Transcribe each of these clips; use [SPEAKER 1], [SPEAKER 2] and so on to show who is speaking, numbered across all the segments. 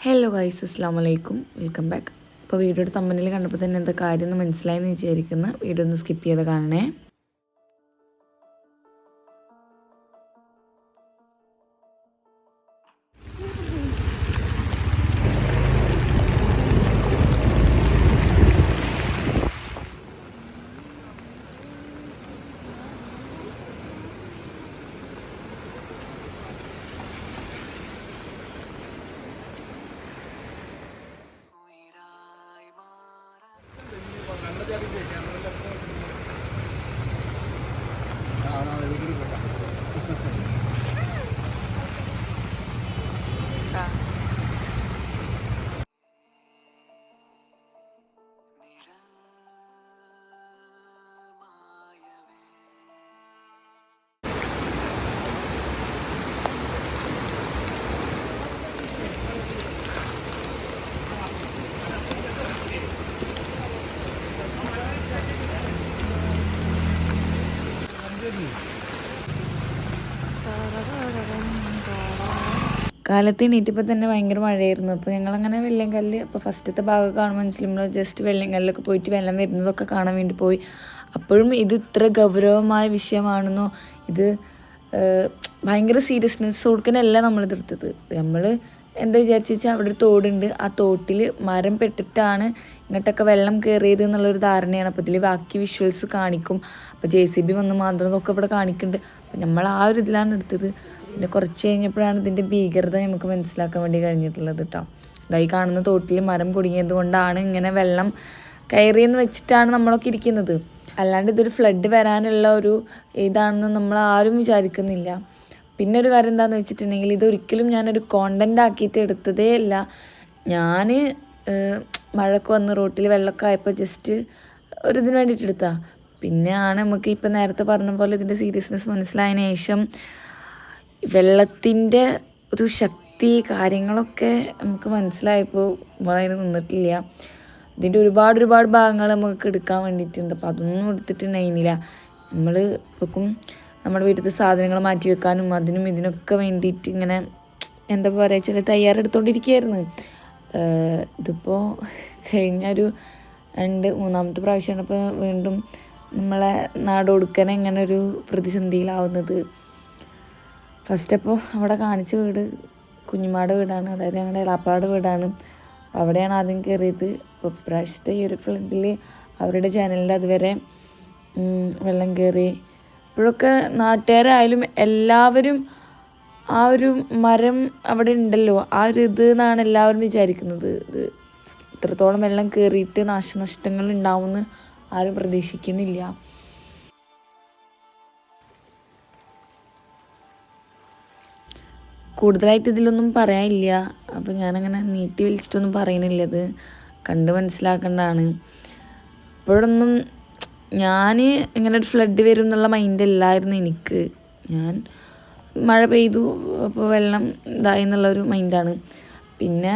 [SPEAKER 1] Hello guys അസ്സാം വലൈക്കും welcome back ഇപ്പോൾ വീഡിയോയുടെ തമ്മനിൽ കണ്ടപ്പോൾ തന്നെ എന്താ കാര്യം എന്ന് മനസ്സിലായെന്ന് വിചാരിക്കുന്നു. വീഡിയോ ഒന്ന് സ്കിപ്പ് ചെയ്ത് കാണണേ. കാലത്ത് എണീറ്റപ്പോൾ തന്നെ ഭയങ്കര മഴയായിരുന്നു. അപ്പോൾ ഞങ്ങളങ്ങനെ വെള്ളംകല്ല് അപ്പോൾ ഫസ്റ്റത്തെ ഭാഗം കാണുമ്പോൾ മനസ്സിലും ജസ്റ്റ് വെള്ളംകല്ലൊക്കെ പോയിട്ട് വെള്ളം വരുന്നതൊക്കെ കാണാൻ വേണ്ടി പോയി. അപ്പോഴും ഇത് ഇത്ര ഗൗരവമായ വിഷയമാണെന്നോ ഇത് ഭയങ്കര സീരിയസ്നെസ് കൊടുക്കാനല്ല നമ്മൾ എതിർത്തത്. നമ്മൾ എന്താ വിചാരിച്ചു വെച്ചാൽ അവിടെ ഒരു തോടുണ്ട്. ആ തോട്ടിൽ മരം പെട്ടിട്ടാണ് ഇങ്ങോട്ടൊക്കെ വെള്ളം കയറിയത് എന്നുള്ളൊരു ധാരണയാണ്. അപ്പോൾ ഇതിൽ ബാക്കി വിഷ്വൽസ് കാണിക്കും. അപ്പോൾ ജെ സി ബി വന്ന് മാന്ത്രമൊക്കെ ഇവിടെ കാണിക്കുന്നുണ്ട് അപ്പോൾ നമ്മൾ ആ ഒരു ഇതിലാണ് എടുത്തത്. പിന്നെ കുറച്ച് കഴിഞ്ഞപ്പോഴാണ് ഇതിന്റെ ഭീകരത നമുക്ക് മനസ്സിലാക്കാൻ വേണ്ടി കഴിഞ്ഞിട്ടുള്ളത് കേട്ടോ ഇതായി കാണുന്ന തോട്ടിൽ മരം കുടുങ്ങിയത് കൊണ്ടാണ് ഇങ്ങനെ വെള്ളം കയറിയെന്ന് വെച്ചിട്ടാണ് നമ്മളൊക്കെ ഇരിക്കുന്നത്. അല്ലാണ്ട് ഇതൊരു ഫ്ലഡ് വരാനുള്ള ഒരു ഇതാണെന്ന് നമ്മൾ ആരും വിചാരിക്കുന്നില്ല. പിന്നെ ഒരു കാര്യം എന്താണെന്ന് വെച്ചിട്ടുണ്ടെങ്കിൽ ഇതൊരിക്കലും ഞാനൊരു കോണ്ടന്റ് ആക്കിയിട്ട് എടുത്തതേ അല്ല. ഞാൻ മഴക്ക് വന്ന് റോട്ടിൽ വെള്ളമൊക്കെ ആയപ്പോൾ ജസ്റ്റ് ഒരു ഇതിന് വേണ്ടിയിട്ട് എടുത്താ. പിന്നെയാണ് നമുക്ക് ഇപ്പം നേരത്തെ പറഞ്ഞ പോലെ ഇതിന്റെ സീരിയസ്നെസ് മനസ്സിലായതിനു ശേഷം വെള്ളത്തിന്റെ ഒരു ശക്തി കാര്യങ്ങളൊക്കെ നമുക്ക് മനസ്സിലായപ്പോൾ വളരെ നിന്നിട്ടില്ല. ഇതിന്റെ ഒരുപാട് ഒരുപാട് ഭാഗങ്ങൾ നമുക്ക് എടുക്കാൻ വേണ്ടിയിട്ടുണ്ട്. അപ്പോൾ അതൊന്നും എടുത്തിട്ടുണ്ടായിരുന്നില്ല. നമ്മൾ ഇപ്പം നമ്മുടെ വീട്ടിലത്തെ സാധനങ്ങൾ മാറ്റി വെക്കാനും അതിനും ഇതിനൊക്കെ വേണ്ടിയിട്ട് ഇങ്ങനെ എന്താ പറയുക ചില തയ്യാറെടുത്തോണ്ടിരിക്കുകയായിരുന്നു ഇതിപ്പോൾ കഴിഞ്ഞ ഒരു രണ്ട് മൂന്നാമത്തെ പ്രാവശ്യമാണ് ഇപ്പോൾ വീണ്ടും നമ്മളെ നാട് ഒടുക്കനെ ഇങ്ങനെ ഒരു പ്രതിസന്ധിയിലാവുന്നത്. ഫസ്റ്റ് അപ്പോൾ അവിടെ കാണിച്ച വീട് കുഞ്ഞുമാട് വീടാണ് അതായത് ഞങ്ങളുടെ ഇളാപ്പാട് വീടാണ്. അവിടെയാണ് ആദ്യം കയറിയത് അപ്പോൾ പ്രാവശ്യത്തെ ഈ ഒരു ഫ്ലഡിൽ അവരുടെ ചാനലിൽ അതുവരെ വെള്ളം കയറി ഇപ്പോഴൊക്കെ നാട്ടുകാരായാലും എല്ലാവരും ആ ഒരു മരം അവിടെ ഉണ്ടല്ലോ ആ ഒരു ഇത് എന്നാണ് എല്ലാവരും വിചാരിക്കുന്നത്. ഇത് ഇത്രത്തോളം വെള്ളം കയറിയിട്ട് നാശനഷ്ടങ്ങൾ ഉണ്ടാവുമെന്ന് ആരും പ്രതീക്ഷിക്കുന്നില്ല. കൂടുതലായിട്ട് ഇതിലൊന്നും പറയാനില്ല. അപ്പോൾ ഞാനങ്ങനെ നീട്ടി വലിച്ചിട്ടൊന്നും പറയണില്ലത് കണ്ട് മനസ്സിലാക്കേണ്ടതാണ്. ഇപ്പോഴൊന്നും ഞാൻ ഇങ്ങനെ ഒരു ഫ്ലഡ് വരും എന്നുള്ള മൈൻഡ് അല്ലായിരുന്നു എനിക്ക്. ഞാൻ മഴ പെയ്തു അപ്പോൾ വെള്ളം ഇതായി എന്നുള്ളൊരു മൈൻഡാണ് പിന്നെ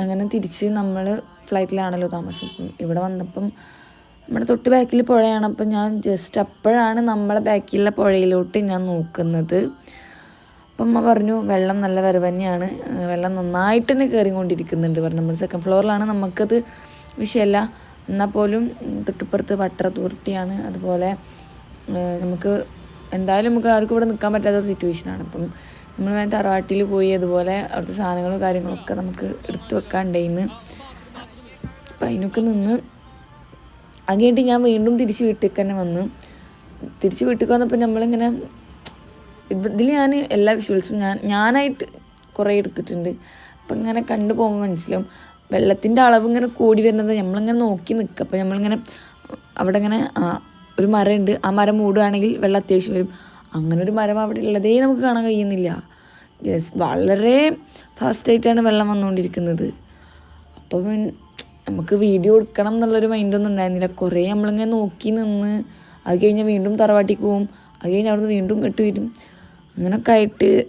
[SPEAKER 1] അങ്ങനെ തിരിച്ച് നമ്മൾ ഫ്ലൈറ്റിലാണല്ലോ താമസിക്കും. ഇവിടെ വന്നപ്പം നമ്മുടെ തൊട്ട് ബാക്കിൽ പുഴയാണ്. അപ്പം ഞാൻ ജസ്റ്റ് അപ്പോഴാണ് നമ്മളെ ബാക്കിലുള്ള പുഴയിലോട്ട് ഞാൻ നോക്കുന്നത്. അപ്പം അമ്മ പറഞ്ഞു വെള്ളം നല്ല വരവ് തന്നെയാണ്. വെള്ളം നന്നായിട്ട് തന്നെ കയറിക്കൊണ്ടിരിക്കുന്നുണ്ട് പറഞ്ഞു നമ്മൾ സെക്കൻഡ് ഫ്ലോറിലാണ് നമുക്കത് വിഷയമല്ല. എന്നാൽ പോലും തൊട്ടിപ്പുറത്ത് വട്ടർ അതോറിറ്റിയാണ്. അതുപോലെ നമുക്ക് എന്തായാലും നമുക്ക് ആർക്കും ഇവിടെ നിൽക്കാൻ പറ്റാത്ത ഒരു സിറ്റുവേഷനാണ് അപ്പം നമ്മൾ നേരത്തെ തറവാട്ടിൽ പോയി അതുപോലെ അവിടുത്തെ സാധനങ്ങളും കാര്യങ്ങളൊക്കെ നമുക്ക് എടുത്തു വെക്കാണ്ടായിന്ന് അപ്പം അതിനൊക്കെ നിന്ന് അങ്ങേട്ട് ഞാൻ വീണ്ടും തിരിച്ച് വീട്ടിലേക്ക് തന്നെ വന്നു. തിരിച്ച് വീട്ടിൽ വന്നപ്പോൾ നമ്മളിങ്ങനെ ഇതിൽ ഞാൻ എല്ലാ വിഷ്വൽസും ഞാൻ ഞാനായിട്ട് കുറേ എടുത്തിട്ടുണ്ട്. അപ്പം ഇങ്ങനെ കണ്ടു പോകുമ്പോൾ മനസ്സിലാവും വെള്ളത്തിന്റെ അളവ് ഇങ്ങനെ കൂടി വരുന്നത് നമ്മളിങ്ങനെ നോക്കി നിൽക്കുക. അപ്പോൾ നമ്മളിങ്ങനെ അവിടെ ഇങ്ങനെ ഒരു മരമുണ്ട്. ആ മരം മൂടുകയാണെങ്കിൽ വെള്ളം അത്യാവശ്യം വരും. അങ്ങനെ ഒരു മരം അവിടെ ഉള്ളതേ നമുക്ക് കാണാൻ കഴിയുന്നില്ല. യെസ് വളരെ ഫാസ്റ്റായിട്ടാണ് വെള്ളം വന്നുകൊണ്ടിരിക്കുന്നത്. അപ്പോൾ നമുക്ക് വീഡിയോ എടുക്കണം എന്നുള്ളൊരു മൈൻഡൊന്നും ഉണ്ടായിരുന്നില്ല. കുറേ നമ്മളിങ്ങനെ നോക്കി നിന്ന് അത് കഴിഞ്ഞ് വീണ്ടും തറവാട്ടിക്ക് പോവും. അത് കഴിഞ്ഞ് അവിടുന്ന് വീണ്ടും കെട്ടി വരും. അങ്ങനെയൊക്കെ ആയിട്ട്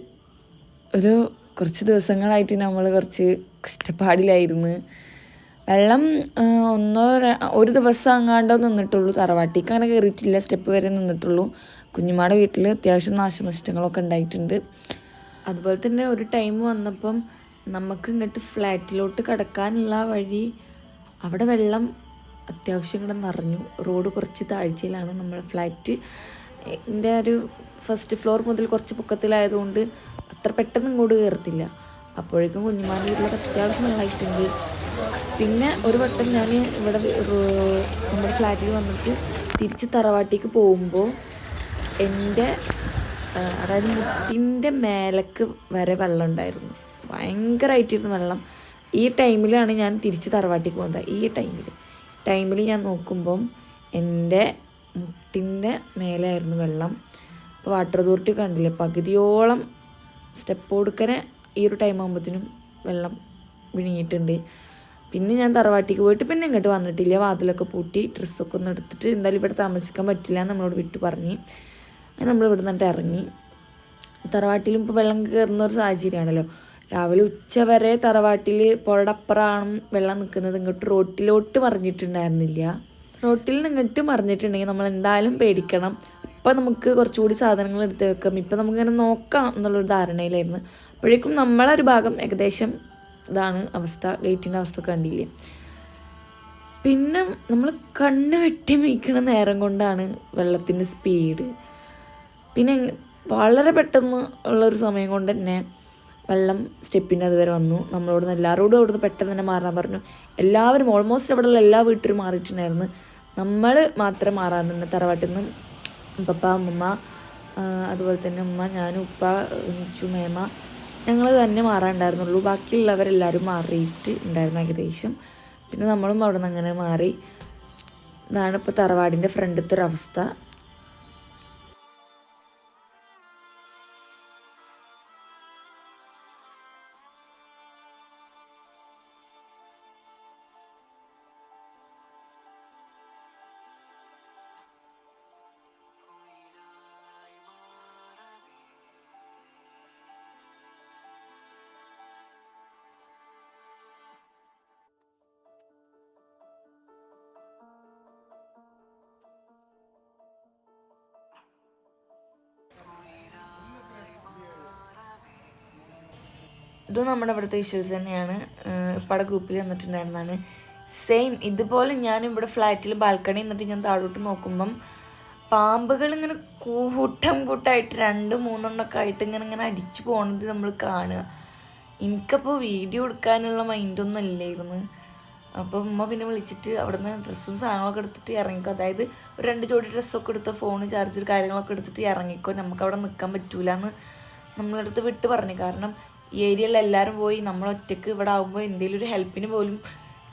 [SPEAKER 1] ഒരു കുറച്ച് ദിവസങ്ങളായിട്ട് നമ്മൾ കുറച്ച് കഷ്ടപ്പാടിലായിരുന്നു. വെള്ളം ഒന്നോ ഒരു ദിവസം അങ്ങാണ്ടോ നിന്നിട്ടുള്ളൂ. തറവാട്ടിക്ക് അങ്ങനെ കയറിയിട്ടില്ല സ്റ്റെപ്പ് വരെ നിന്നിട്ടുള്ളൂ. കുഞ്ഞുമാടെ വീട്ടിൽ അത്യാവശ്യം നാശനഷ്ടങ്ങളൊക്കെ ഉണ്ടായിട്ടുണ്ട്. അതുപോലെ തന്നെ ഒരു ടൈം വന്നപ്പം നമുക്ക് ഇങ്ങോട്ട് ഫ്ലാറ്റിലോട്ട് കിടക്കാനുള്ള വഴി അവിടെ വെള്ളം അത്യാവശ്യം കൂടെ നിറഞ്ഞു. റോഡ് കുറച്ച് താഴ്ചയിലാണ് നമ്മൾ ഫ്ലാറ്റ് എന്റെ ഒരു ഫസ്റ്റ് ഫ്ലോർ മുതൽ കുറച്ച് പൊക്കത്തിലായതുകൊണ്ട് അത്ര പെട്ടെന്ന് ഇങ്ങോട്ട് കയറത്തില്ല അപ്പോഴേക്കും കുഞ്ഞുമാന്റെ വീട്ടിലൊക്കെ അത്യാവശ്യം വെള്ളമായിട്ടുണ്ട് പിന്നെ ഒരു വട്ടം ഞാൻ ഇവിടെ നമ്മുടെ ഫ്ലാറ്റിൽ വന്നിട്ട് തിരിച്ച് തറവാട്ടിക്ക് പോകുമ്പോൾ എന്റെ അതായത് മുട്ടിന്റെ മേലക്ക് വരെ വെള്ളം ഉണ്ടായിരുന്നു. ഭയങ്കരമായിട്ടിരുന്നു വെള്ളം. ഈ ടൈമിലാണ് ഞാൻ തിരിച്ച് തറവാട്ടിക്ക് പോകുന്നത്. ഈ ടൈമിൽ ടൈമിൽ ഞാൻ നോക്കുമ്പം എന്റെ മുട്ടിന്റെ മേലായിരുന്നു വെള്ളം. അപ്പോൾ വാട്ടർ അതോറിറ്റി കണ്ടില്ലേ? പകുതിയോളം സ്റ്റെപ്പ് കൊടുക്കനെ ഈ ഒരു ടൈം ആകുമ്പോഴത്തേനും വെള്ളം വിഴുങ്ങിയിട്ടുണ്ട്. പിന്നെ ഞാൻ തറവാട്ടിക്ക് പോയിട്ട് പിന്നെ ഇങ്ങോട്ട് വന്നിട്ടില്ല. വാതിലൊക്കെ പൂട്ടി ഡ്രസ്സൊക്കെ ഒന്ന് എടുത്തിട്ട് എന്തായാലും ഇവിടെ താമസിക്കാൻ പറ്റില്ല നമ്മളോട് വിട്ടു പറഞ്ഞു. അങ്ങനെ നമ്മൾ ഇവിടെ നിന്നിട്ട് ഇറങ്ങി. തറവാട്ടിലും ഇപ്പോൾ വെള്ളം കയറുന്ന ഒരു സാഹചര്യമാണല്ലോ. രാവിലെ ഉച്ച വരെ തറവാട്ടിൽ പുഴടപ്പുറമാണ് വെള്ളം നിൽക്കുന്നത്. ഇങ്ങോട്ട് റോട്ടിലോട്ട് മറിഞ്ഞിട്ടുണ്ടായിരുന്നില്ല. റോട്ടിൽ നിന്നിട്ട് മറിഞ്ഞിട്ടുണ്ടെങ്കിൽ നമ്മൾ എന്തായാലും പേടിക്കണം. ഇപ്പം നമുക്ക് കുറച്ചുകൂടി സാധനങ്ങൾ എടുത്ത് വെക്കാം. ഇപ്പം നമുക്കിങ്ങനെ നോക്കാം എന്നുള്ളൊരു ധാരണയിലായിരുന്നു. അപ്പോഴേക്കും നമ്മളൊരു ഭാഗം ഏകദേശം ഇതാണ് അവസ്ഥ ഗേറ്റിന്റെ അവസ്ഥ കണ്ടില്ലേ? പിന്നെ നമ്മൾ കണ്ണ് വെട്ടി മീക്കണ നേരം കൊണ്ടാണ് വെള്ളത്തിന്റെ സ്പീഡ് പിന്നെ വളരെ പെട്ടെന്ന് ഉള്ളൊരു സമയം കൊണ്ട് തന്നെ വെള്ളം സ്റ്റെപ്പിന്റെ അതുവരെ വന്നു. നമ്മളോട് എല്ലാവരോടും അവിടുന്ന് പെട്ടെന്ന് തന്നെ മാറാൻ പറഞ്ഞു. എല്ലാവരും ഓൾമോസ്റ്റ് അവിടെയുള്ള എല്ലാ വീട്ടിലും മാറിയിട്ടുണ്ടായിരുന്നു. നമ്മൾ മാത്രം നിന്ന് തറവാട്ടിൽ നിന്നും പപ്പ അമ്മമ്മ അതുപോലെ തന്നെ ഉമ്മ ഞാനും ഉപ്പ നിച്ചു മേമ ഞങ്ങൾ തന്നെ മാറാനുണ്ടായിരുന്നുള്ളൂ ബാക്കിയുള്ളവരെല്ലാവരും മാറിയിട്ട് ഉണ്ടായിരുന്നു ഏകദേശം. പിന്നെ നമ്മളും അവിടെ നിന്ന് അങ്ങനെ മാറി. ഇതാണ് ഇപ്പോൾ തറവാടിന്റെ ഫ്രണ്ടത്തെ ഒരു ഇതും നമ്മുടെ ഇവിടുത്തെ ഇഷ്യൂസ് തന്നെയാണ്. ഇപ്പടെ ഗ്രൂപ്പിൽ വന്നിട്ടുണ്ടായിരുന്നതാണ്. സെയിം ഇതുപോലെ ഞാൻ ഇവിടെ ഫ്ലാറ്റിൽ ബാൽക്കണി എന്നിട്ട് ഞാൻ താഴോട്ട് നോക്കുമ്പം പാമ്പുകൾ ഇങ്ങനെ കൂട്ടം കൂട്ടായിട്ട് രണ്ട് മൂന്നെണ്ണമൊക്കെ ആയിട്ട് ഇങ്ങനെ ഇങ്ങനെ അടിച്ചു പോണത് നമ്മൾ കാണുക. എനിക്കപ്പോൾ വീഡിയോ എടുക്കാനുള്ള മൈൻഡൊന്നും ഇല്ലായിരുന്നു. അപ്പോൾ ഉമ്മ പിന്നെ വിളിച്ചിട്ട് അവിടെ നിന്ന് ഡ്രസ്സും സാധനങ്ങളൊക്കെ എടുത്തിട്ട് ഇറങ്ങിക്കോ. അതായത് ഒരു രണ്ട് ജോഡി ഡ്രസ്സൊക്കെ എടുത്ത് ഫോൺ ചാർജർ കാര്യങ്ങളൊക്കെ എടുത്തിട്ട് ഇറങ്ങിക്കോ. നമുക്ക് അവിടെ നിൽക്കാൻ പറ്റൂലെന്ന് നമ്മളടുത്ത് വിട്ട് പറഞ്ഞു. കാരണം ഈ ഏരിയയിൽ എല്ലാവരും പോയി നമ്മൾ ഒറ്റയ്ക്ക് ഇവിടെ ആകുമ്പോൾ എന്തെങ്കിലും ഒരു ഹെൽപ്പിന് പോലും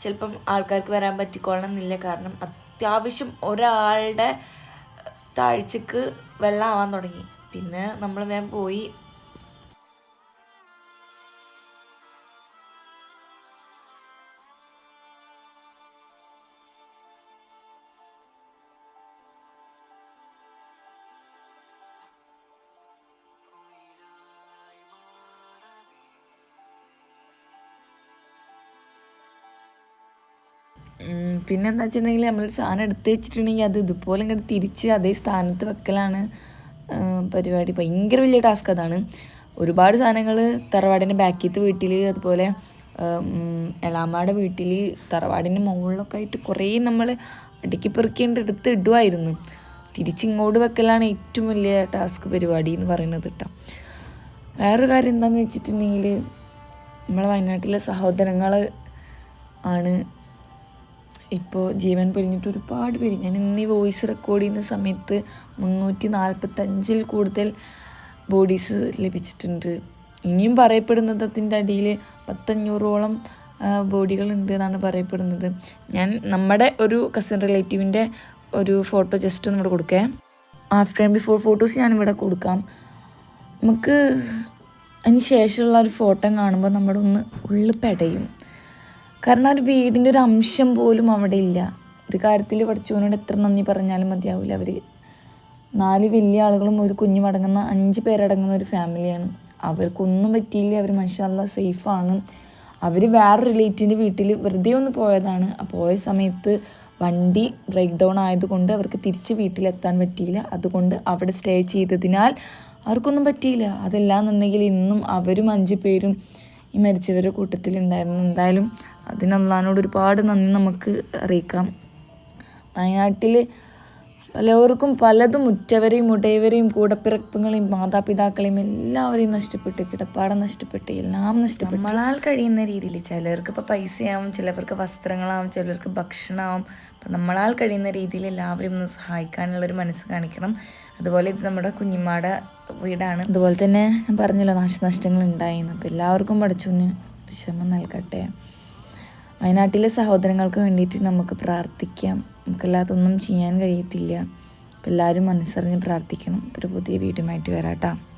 [SPEAKER 1] ചിലപ്പം ആൾക്കാർക്ക് വരാൻ പറ്റിക്കോളണം എന്നില്ല കാരണം അത്യാവശ്യം ഒരാളുടെ താഴ്ചക്ക് വെള്ളം ആവാൻ തുടങ്ങി. പിന്നെ നമ്മൾ വേഗം പോയി ഉം, പിന്നെ എന്താ വെച്ചിട്ടുണ്ടെങ്കിൽ നമ്മൾ സാധനം എടുത്ത് വെച്ചിട്ടുണ്ടെങ്കിൽ അത് ഇതുപോലെ ഇങ്ങോട്ട് തിരിച്ച് അതേ സ്ഥാനത്ത് വെക്കലാണ് പരിപാടി. ഭയങ്കര വലിയ ടാസ്ക് അതാണ്. ഒരുപാട് സാധനങ്ങൾ തറവാടിന്റെ ബാക്കിയത്തെ വീട്ടിൽ അതുപോലെ എളാമ്മയുടെ വീട്ടിൽ തറവാടിന്റെ മുകളിലൊക്കെ ആയിട്ട് കുറേ നമ്മൾ അടുക്കി പെറുക്കേണ്ട എടുത്ത് ഇടുമായിരുന്നു തിരിച്ചിങ്ങോട്ട് വെക്കലാണ് ഏറ്റവും വലിയ ടാസ്ക് പരിപാടി എന്ന് പറയുന്നത് കേട്ടോ. വേറൊരു കാര്യം എന്താണെന്ന് വെച്ചിട്ടുണ്ടെങ്കിൽ നമ്മളെ വയനാട്ടിലെ സഹോദരങ്ങൾ ആണ് ഇപ്പോൾ ജീവൻ പൊലിഞ്ഞിട്ട് ഒരുപാട് പേര്. ഞാൻ ഇന്ന് ഈ വോയിസ് റെക്കോർഡ് ചെയ്യുന്ന സമയത്ത് മുന്നൂറ്റി നാൽപ്പത്തഞ്ചിൽ കൂടുതൽ ബോഡീസ് ലഭിച്ചിട്ടുണ്ട്. ഇനിയും പറയപ്പെടുന്നത് അതിന്റെ അടിയിൽ പത്തഞ്ഞൂറോളം ബോഡികളുണ്ട് എന്നാണ് പറയപ്പെടുന്നത്. ഞാൻ നമ്മുടെ ഒരു കസിൻ റിലേറ്റീവിന്റെ ഒരു ഫോട്ടോ ജസ്റ്റ് ഇവിടെ കൊടുക്കേ. ആഫ്റ്റർ ആൻഡ് ബിഫോർ ഫോട്ടോസ് ഞാനിവിടെ കൊടുക്കാം. നമുക്ക് അതിന് ശേഷമുള്ള ഒരു ഫോട്ടോ കാണുമ്പോൾ നമ്മുടെ ഒന്ന് ഉള്ളിൽ പെടയും. കാരണം ഒരു വീടിന്റെ ഒരു അംശം പോലും അവിടെ ഇല്ല. ഒരു കാര്യത്തിൽ പഠിച്ചവനോട് എത്ര നന്ദി പറഞ്ഞാലും മതിയാവില്ല അവർ നാല് വലിയ ആളുകളും ഒരു കുഞ്ഞുമടങ്ങുന്ന അഞ്ച് പേരടങ്ങുന്ന ഒരു ഫാമിലിയാണ്. അവർക്കൊന്നും പറ്റിയില്ല അവർ മനുഷ്യല്ല സേഫാണ് അവർ വേറെ റിലേറ്റീവിന്റെ വീട്ടിൽ വെറുതെ ഒന്ന് പോയതാണ്. പോയ സമയത്ത് വണ്ടി ബ്രേക്ക് ഡൗൺ ആയതുകൊണ്ട് അവർക്ക് തിരിച്ച് വീട്ടിലെത്താൻ പറ്റിയില്ല. അതുകൊണ്ട് അവിടെ സ്റ്റേ ചെയ്തതിനാൽ അവർക്കൊന്നും പറ്റിയില്ല. അതല്ലാന്നുണ്ടെങ്കിൽ ഇന്നും അവരും അഞ്ച് പേരും ഈ മരിച്ചവരുടെ കൂട്ടത്തിലുണ്ടായിരുന്നു എന്തായാലും അതിന് അള്ളഹാനോട് ഒരുപാട് നന്ദി നമുക്ക് അറിയിക്കാം. വയനാട്ടിൽ പലവർക്കും പലതും ഉറ്റവരെയും ഉടയവരെയും കൂടപ്പിറപ്പുകളെയും മാതാപിതാക്കളെയും എല്ലാവരെയും നഷ്ടപ്പെട്ട്. കിടപ്പാടം നഷ്ടപ്പെട്ട്. എല്ലാം നഷ്ടപ്പെട്ടു. നമ്മളാൽ കഴിയുന്ന രീതിയിൽ ചിലർക്ക് ഇപ്പോൾ പൈസയാവും ചിലവർക്ക് വസ്ത്രങ്ങളാവും ചിലർക്ക് ഭക്ഷണമാവും. അപ്പം നമ്മളാൽ കഴിയുന്ന രീതിയിൽ എല്ലാവരും ഒന്ന് സഹായിക്കാനുള്ളൊരു മനസ്സ് കാണിക്കണം. അതുപോലെ ഇത് നമ്മുടെ കുഞ്ഞിമാടെ വീടാണ്. അതുപോലെ തന്നെ ഞാൻ പറഞ്ഞല്ലോ നാശനഷ്ടങ്ങൾ ഉണ്ടായിരുന്നു അപ്പോൾ എല്ലാവർക്കും പഠിച്ചൊന്ന് ക്ഷമ നൽകട്ടെ. വയനാട്ടിലെ സഹോദരങ്ങൾക്ക് വേണ്ടിയിട്ട് നമുക്ക് പ്രാർത്ഥിക്കാം. നമുക്കല്ലാതൊന്നും ചെയ്യാൻ കഴിയത്തില്ല. അപ്പോൾ എല്ലാവരും മനസ്സറിഞ്ഞ് പ്രാർത്ഥിക്കണം. ഒരു പുതിയ വീടുമായിട്ട് വരാം